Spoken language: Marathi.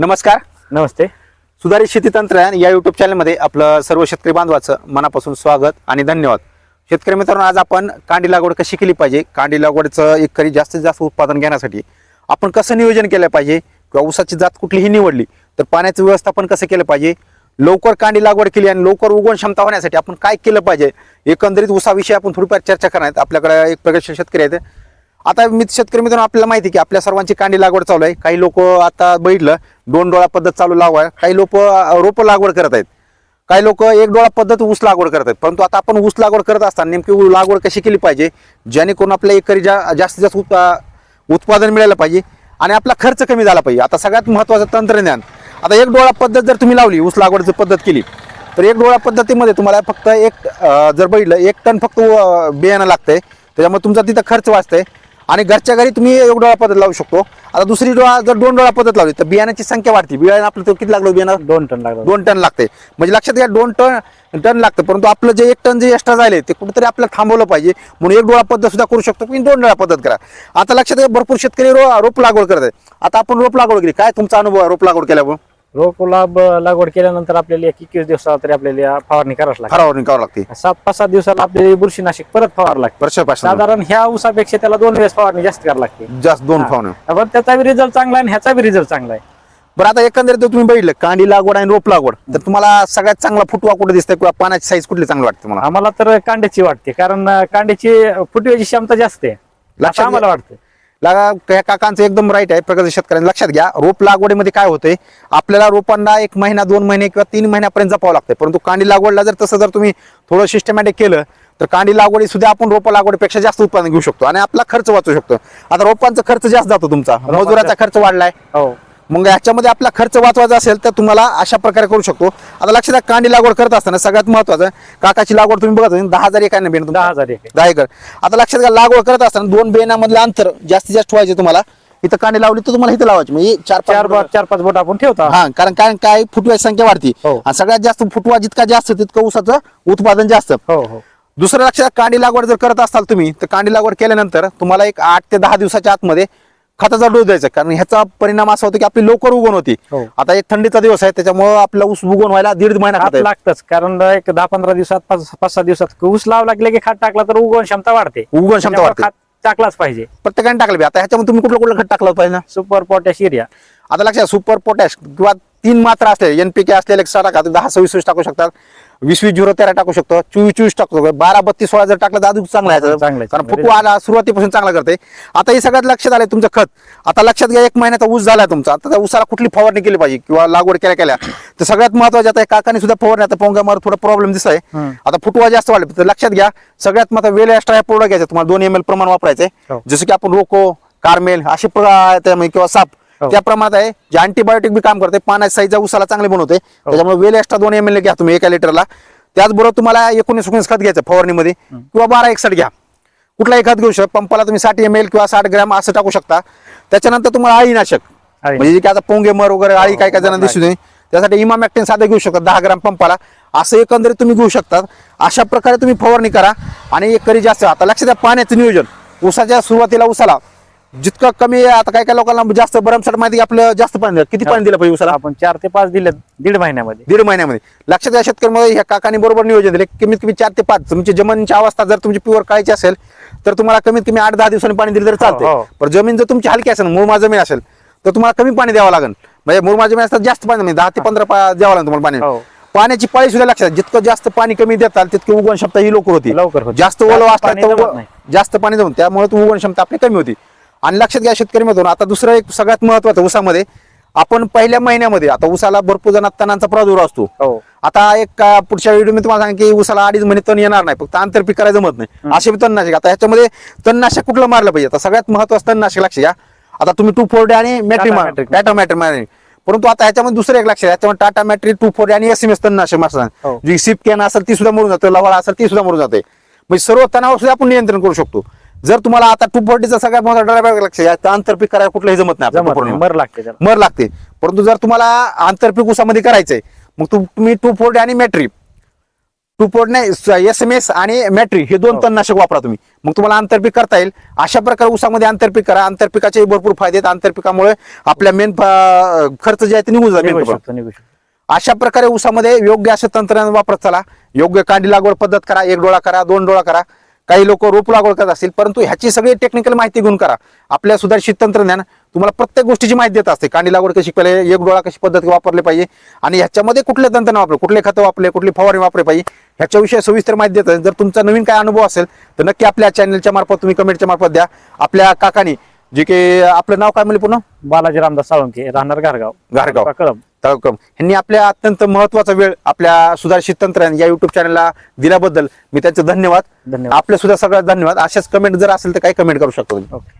नमस्कार. नमस्ते. सुधारित शेती तंत्रज्ञान या युट्यूब चॅनलमध्ये आपलं सर्व शेतकरी बांधवाचं मनापासून स्वागत आणि धन्यवाद. शेतकरी मित्रांनो आज आपण कांडी लागवड कशी केली पाहिजे? कांडी लागवडचं एकरी जास्तीत जास्त उत्पादन घेण्यासाठी आपण कसं नियोजन केलं पाहिजे? किंवा ऊसाची जात कुठलीही निवडली तर पाण्याचं व्यवस्थापन कसं केलं पाहिजे? लवकर कांडी लागवड केली आणि लवकर उगवण क्षमता होण्यासाठी आपण काय केलं पाहिजे? एकंदरीत ऊसाविषयी आपण थोडीफार चर्चा करणार आहेत. आपल्याकडे एक प्रगतशील शेतकरी आहेत. आता मित शेतकरी मित्रांनो आपल्याला माहिती आहे की आपल्या सर्वांची कांडी लागवड चालू आहे. काही लोक आता बघितलं दोन डोळा पद्धत चालू लावा काही लोक रोपं लागवड करत आहेत. काही लोक एक डोळा पद्धत ऊस लागवड करत आहेत. परंतु आता आपण ऊस लागवड करत असताना नेमकी ऊस लागवड कशी केली पाहिजे जेणेकरून आपल्या एकरी जा जास्तीत जास्त उत्पा- उत्पादन मिळालं पाहिजे आणि आपला खर्च कमी झाला पाहिजे. आता सगळ्यात महत्त्वाचं तंत्रज्ञान. आता एक डोळा पद्धत जर तुम्ही लावली ऊस लागवडची पद्धत केली तर एक डोळा पद्धतीमध्ये तुम्हाला फक्त एक जर बघितलं एक टन फक्त बियाणं लागतंय. त्याच्यामुळे तुमचा तिथं खर्च वाचतंय. आणि घरच्या घरी तुम्ही एक डोळा पद्धत लावू शकतो. आता दुसरी डोळा जर दोन डोळा पद्धत लावली तर बियाण्याची संख्या वाढते. बियाणं आपलं तो किती लागलं बियाणं? दोन टन लागला. दोन टन लागते. म्हणजे लक्षात घ्या दोन टन टन लागतं. परंतु आपलं जे एक टन जे एक्स्ट्रा झाले ते कुठेतरी आपल्याला थांबवलं पाहिजे. म्हणून एक डोळा पद्धत सुद्धा करू शकतो. की दोन डोळा पद्धत करा. आता लक्षात घ्या भरपूर शेतकरी रो रोप लागवड करत आहेत. आता आपण रोप लागवड केली. काय तुमचा अनुभव आहे रोप लागवड केल्यावर रोप लाभ लागवड केल्यानंतर आपल्याला एक एकवीस दिवसाला तरी आपल्याला फवारणी करावं लागते. फरावरून करावं लागते. सात पाच सात दिवसाला आपल्याला बुरशीनाशक परत फवार लागते. वर्षापासून साधारण ह्या ऊसापेक्षा त्याला दोन वेळेस फवारणी जास्त करावी लागते. जास्त दोन. फावणं पण त्याचा बी रिझल्ट चांगला आहे आणि ह्याचा बी रिझल्ट चांगला आहे. बरं आता एकंदरीत जर तुम्ही बघितलं कांडी लागवड आणि रोप लागवड तर तुम्हाला सगळ्यात चांगला फुटवा कुठे दिसतंय किंवा पाण्याची साईज कुठली चांगली वाटते तुम्हाला? आम्हाला तर कांड्याची वाटते कारण अं, कांड्याची फुटव्याची क्षमता जास्त आहे. लक्षात आम्हाला वाटतं. लागा काकांचं एकदम राईट आहे प्रगती शेतकऱ्यांनी लक्षात घ्या रोप लागवडीमध्ये काय होतंय? आपल्याला रोपांना एक महिना दोन महिने किंवा तीन महिन्यापर्यंत जपावं लागतंय. परंतु कांडी लागवडला जर तसं जर तुम्ही थोडं सिस्टमॅटिक केलं तर कांडी लागवडी सुद्धा आपण रोपं लागवडीपेक्षा जास्त उत्पादन घेऊ शकतो. आणि आपला खर्च वाचू शकतो. आता रोपांचा खर्च जास्त जातो तुमचा. मजुराचा खर्च वाढलाय. हो. मग याच्यामध्ये आपला खर्च वाचवायचा असेल तर तुम्हाला अशा प्रकारे करू शकतो. आता लक्षात घ्या, कांडी लागवड करत असताना सगळ्यात महत्वाचं काकाची लागवड तुम्ही बघत दहा हजार एका बियाणं तुमचं. दहा हजार. दहा एकर. आता लक्षात घ्या लागवड करत असताना दोन बियाणामधलं अंतर जास्तीत जास्त ठेवायचे तुम्हाला. इथं कांडी लावली तर तुम्हाला इथं लावायची. म्हणजे चार चार पाच चार पाच बोट आपण ठेवतो. हा कारण काय काय फुटव्याची संख्या वाढती. हो. आणि सगळ्यात जास्त फुटवा जितका जास्त तितकं ऊसाचं उत्पादन जास्त. हो हो. दुसरं लक्षात कांडी लागवड जर करत असाल तुम्ही तर कांडी लागवड केल्यानंतर तुम्हाला एक आठ ते दहा दिवसाच्या आतमध्ये खताचा डोस द्यायचा. कारण ह्याचा परिणाम असा होतो की आपली लवकर उगवण होती. हो. आता एक थंडीचा दिवस आहे त्याच्यामुळे आपला ऊस उगवण व्हायला दीड महिना खात आहे. लागतच. कारण एक दहा पंधरा दिवसात पाच पाच सहा दिवसात ऊस लाव लागले की खात टाकला तर उगवण क्षमता वाढते. उगवण क्षमता त्यामुळे वाढते. खात टाकलाच पाहिजे. प्रत्येकाने टाकलं बी. आता ह्याच्यामध्ये तुम्ही कुठलं कुठलं खत टाकलं पाहिजे ना? सुपर पोटॅश एरिया आता लक्षात सुपर पोटॅश किंवा तीन मात्रा असलेले एनपीके असलेले एक्स्ट्रा टाका दहा सव्वीस वीस टाकू शकतात. वीस वीस झिरो तेरा टाकू शकतो. चोवीस चोवीस टाकू शकतो. बारा बत्तीस सोळा जर टाकलं तर अजून चांगलं आहे चांगलं कारण फुटवा आला सुरुवातीपासून चांगला करते. आता हे सगळ्यात लक्षात आलंय तुमचं खत. आता लक्षात घ्या एक महिन्याचा ऊस झाला तुमचा. आता त्या ऊसाला कुठली फवारणी केली पाहिजे किंवा लागवड केल्या केल्या. तर सगळ्यात महत्वाचं आता काकाने सुद्धा फवारणी आता पोंगामार थोडा प्रॉब्लेम दिसत आहे. आता फुटवा जास्त वाढले तर लक्षात घ्या सगळ्यात महत्त्व वेल एक्स्ट्रा या प्रोडक्ट घ्यायचं. तुम्हाला दोन एम एल प्रमाण वापरायचंय. हो. जसं की आपण रोको कार्मेल असे प्र- त्यामध्ये किंवा साप. हो. त्या प्रमाणात आहे. जे अँटीबायोटिक बी काम करते. पाण्याच्या साईजच्या उसाला चांगले बनवते. त्याच्यामुळे वेल एक्स्ट्रा दोन एम एल घ्या तुम्ही एका लिटरला. त्याचबरोबर तुम्हाला एकोणीस एकोणीस खत घ्यायचं फवारणीमध्ये. किंवा बारा एकसठ घ्या. कुठलाही खत घेऊ शकता. पंपाला तुम्ही साठ एम एल किंवा साठ ग्रॅम असं टाकू शकता. त्याच्यानंतर तुम्हाला अळीनाशक अळी. म्हणजे जे की आता पोंगे मर वगैरे अळी काय काय जणांना दिसू नये. त्यासाठी इमामॅक्टिन साधं घेऊ शकता. दहा ग्रॅम पंपाला. असं एकंदरीत तुम्ही घेऊ शकता अशा प्रकारे तुम्ही फवारणी करा. आणि एक करी जास्त. आता लक्षात द्या पाण्याचं नियोजन. ऊसाच्या सुरुवातीला ऊसाला जितकं कमी आता काय काय लोकांना जास्त भरमसाठ माहिती आपलं जास्त पाणी दिलं. किती पाणी दिलं पाहिजे ऊसाला आपण चार ते पाच दिले दीड महिन्यामध्ये. दीड महिन्यामध्ये. लक्षात घ्या शेतकऱ्यांमध्ये ह्या काकाने बरोबर नियोजन दिले. कमीत कमी चार ते पाच. तुमची जमिनीची अवस्था जर तुमची प्युअर काळायची असेल तर तुम्हाला कमीत कमी आठ दहा दिवसांनी पाणी दिलं तर हो, चालते हो. पण जमीन जर तुमची हलकी असेल मुरमा जमीन असेल तर तुम्हाला कमी पाणी द्यावं लागेल. म्हणजे मुरमा जमीन असतात जास्त पाणी म्हणजे दहा ते पंधरा द्यावं लागेल तुम्हाला हो. पाणी पाण्याची पाळी सुद्धा लक्षात जितकं जास्त पाणी कमी देताल तितकी उगवण क्षमता ही लवकर होती. जास्त ओलं जास्त असलं पाणी तर जमत उगव- नाही. जास्त पाणी जाऊन त्यामुळे उगवण क्षमता आपली कमी होती. आणि लक्षात घ्या शेतकरी मधून आता दुसरं एक सगळ्यात महत्वाचं ऊसामध्ये आपण पहिल्या महिन्यामध्ये आता ऊसाला भरपूर जणात तणांचा प्रादुर्भाव असतो. हो. आता एक पुढच्या व्हिडिओ मी तुम्हाला सांग की ऊसाला अडीच महिने तण येणार नाही फक्त आंतरपीक करायला जमत नाही. असे तणनाशक आता ह्याच्यामध्ये तणनाशक कुठलं मारलं पाहिजे? आता सगळ्यात महत्वाचं तणनाशक लक्ष घ्या. आता तुम्ही टू फोर्टी आणि मॅट्री टाटा मॅट्री मारणे परंतु आता ह्याच्यामध्ये दुसरं एक लक्ष घ्या. त्याच्यामध्ये टाटा मॅट्री टू फोर्टी आणि एस एम एस तणनाशक मारतात हो. जी सिप कॅन असेल ती सुद्धा मरून जाते लवाळा असेल ती सुद्धा मरून जाते. म्हणजे सर्व तणावर सुद्धा आपण नियंत्रण करू शकतो. जर तुम्हाला आता टू फोर्टीचा सगळ्यात मोठा ड्रायव्हर लक्ष आंतरपीक करायला कुठलंही जमत नाही जमत. मर लागते त्याला. मर लागते. परंतु जर तुम्हाला आंतरपीक ऊसामध्ये करायचंय मग तु- तुम्ही टू फोर्टी आणि मॅट्री टू पोर्ट नाही एस एम एस आणि मॅट्री हे दोन हो. तणनाशक वापरा तुम्ही. मग तुम्हाला आंतरपीक करता येईल. अशा प्रकारे ऊसामध्ये आंतरपीक करा. आंतरपिकाचे भरपूर फायदे आहेत. आंतरपिकामुळे आपल्या मेन खर्च जे आहे ते निघून निघू जाईल शकतो निघू शकतो. अशा प्रकारे ऊसामध्ये योग्य असं तंत्रज्ञान वापरत चला. योग्य कांडी लागवड पद्धत करा. एक डोळा करा दोन डोळा करा. काही लोक रोप लागवड करत असतील परंतु ह्याची सगळी टेक्निकल माहिती घेऊन करा. आपल्या सुधारित तंत्रज्ञान तुम्हाला प्रत्येक गोष्टीची माहिती देत असते. कांडी लागवड कशी पाहिजे एक डोळा कशी पद्धत वापरली पाहिजे आणि ह्याच्यामध्ये कुठले तंत्रज्ञान वापरले कुठले खतं वापरले कुठली फवारणी वापरली पाहिजे ह्याच्याविषयी सविस्तर माहिती देतात जर तुमचा नवीन काय अनुभव असेल तर नक्की आपल्या चॅनलच्या मार्फत तुम्ही कमेंटच्या मार्फत द्या. आपल्या काकानी जे की आपलं नाव काय म्हणले पुन्हा बालाजी रामदास साळुंके राहणार घारगाव घारगाव. कळंब. तळकम यांनी आपल्या अत्यंत महत्त्वाचा वेळ आपल्या सुधारित तंत्रज्ञान या युट्यूब चॅनलला दिल्याबद्दल मी त्यांचे धन्यवाद. धन्यवाद. आपल्या सुद्धा सगळ्यात धन्यवाद. अशाच कमेंट जर असेल तर काही कमेंट करू शकतो ओके